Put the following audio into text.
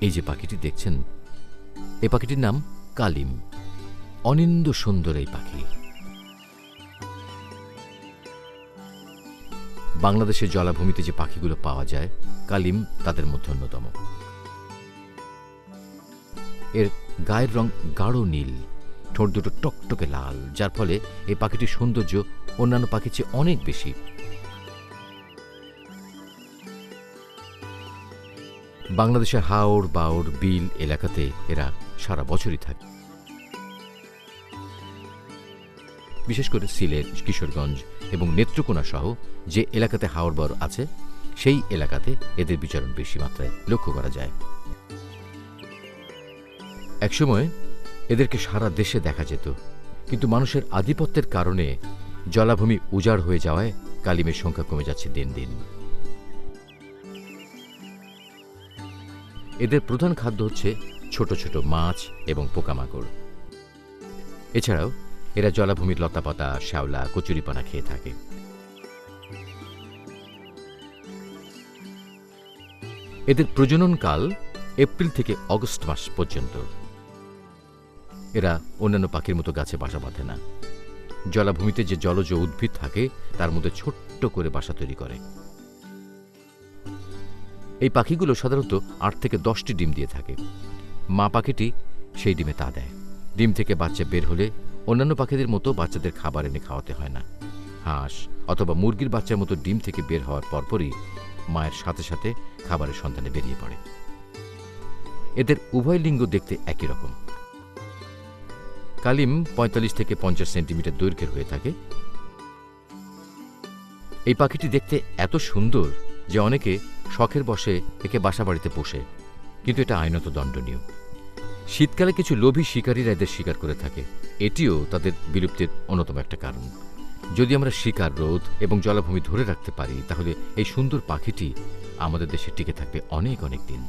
এই যে পাখিটি দেখছেন, এই পাখিটির নাম কালিম। অনিন্দ সুন্দর এই পাখি। বাংলাদেশের জলাভূমিতে যে পাখিগুলো পাওয়া যায়, কালিম তাদের মধ্যে অন্যতম। এর গায়ের রং গাঢ় নীল, ঠোঁট দুটো টকটকে লাল, যার ফলে এই পাখিটির সৌন্দর্য অন্যান্য পাখির চেয়ে অনেক বেশি। বাংলাদেশের হাওড় বাওড় বিল এলাকাতে এরা সারা বছরই থাকে। বিশেষ করে সিলেট, কিশোরগঞ্জ এবং নেত্রকোনা সহ যে এলাকাতে হাওড় বাওড় আছে, সেই এলাকাতে এদের বিচরণ বেশি মাত্রায় লক্ষ্য করা যায়। একসময় এদেরকে সারা দেশে দেখা যেত, কিন্তু মানুষের আধিপত্যের কারণে জলাভূমি উজাড় হয়ে যাওয়ায় কালিমের সংখ্যা কমে যাচ্ছে দিন দিন। এদের প্রধান খাদ্য হচ্ছে ছোট ছোট মাছ এবং পোকামাকড়। এছাড়াও, এরা জলাভূমির লতাপাতা, শ্যাওলা, কচুরিপানা খেয়ে থাকে। এদের প্রজননকাল এপ্রিল থেকে অগস্ট মাস পর্যন্ত। এরা অন্যান্য পাখির মতো গাছে বাসা বাঁধে না। জলাভূমিতে যে জলজ উদ্ভিদ থাকে, তার মধ্যে ছোট্ট করে বাসা তৈরি করে। এই পাখিগুলো সাধারণত আট থেকে দশটি ডিম দিয়ে থাকে। মা পাখিটি সেই ডিমে তা দেয়। ডিম থেকে বাচ্চা বের হলে অন্যান্য পাখিদের মতো বাচ্চাদের খাবার এনে খাওয়াতে হয় না। হাঁস অথবা মুরগির বাচ্চার মতো ডিম থেকে বের হওয়ার পরপরই মায়ের সাথে সাথে খাবারের সন্তানে বেরিয়ে পড়ে। এদের উভয় লিঙ্গ দেখতে একই রকম। কালিম পঁয়তাল্লিশ থেকে পঞ্চাশ সেন্টিমিটার দৈর্ঘ্যের হয়ে থাকে। এই পাখিটি দেখতে এত সুন্দর যে অনেকে শখের বসে একে বাসা বাড়িতে পোষে, কিন্তু এটা আইনত দণ্ডনীয়। শীতকালে কিছু লোভী শিকারীরা এদের শিকার করে থাকে। এটিও তাদের বিলুপ্তির অন্যতম একটা কারণ। যদি আমরা শিকার রোধ এবং জলাভূমি ধরে রাখতে পারি, তাহলে এই সুন্দর পাখিটি আমাদের দেশে টিকে থাকবে অনেক অনেক দিন।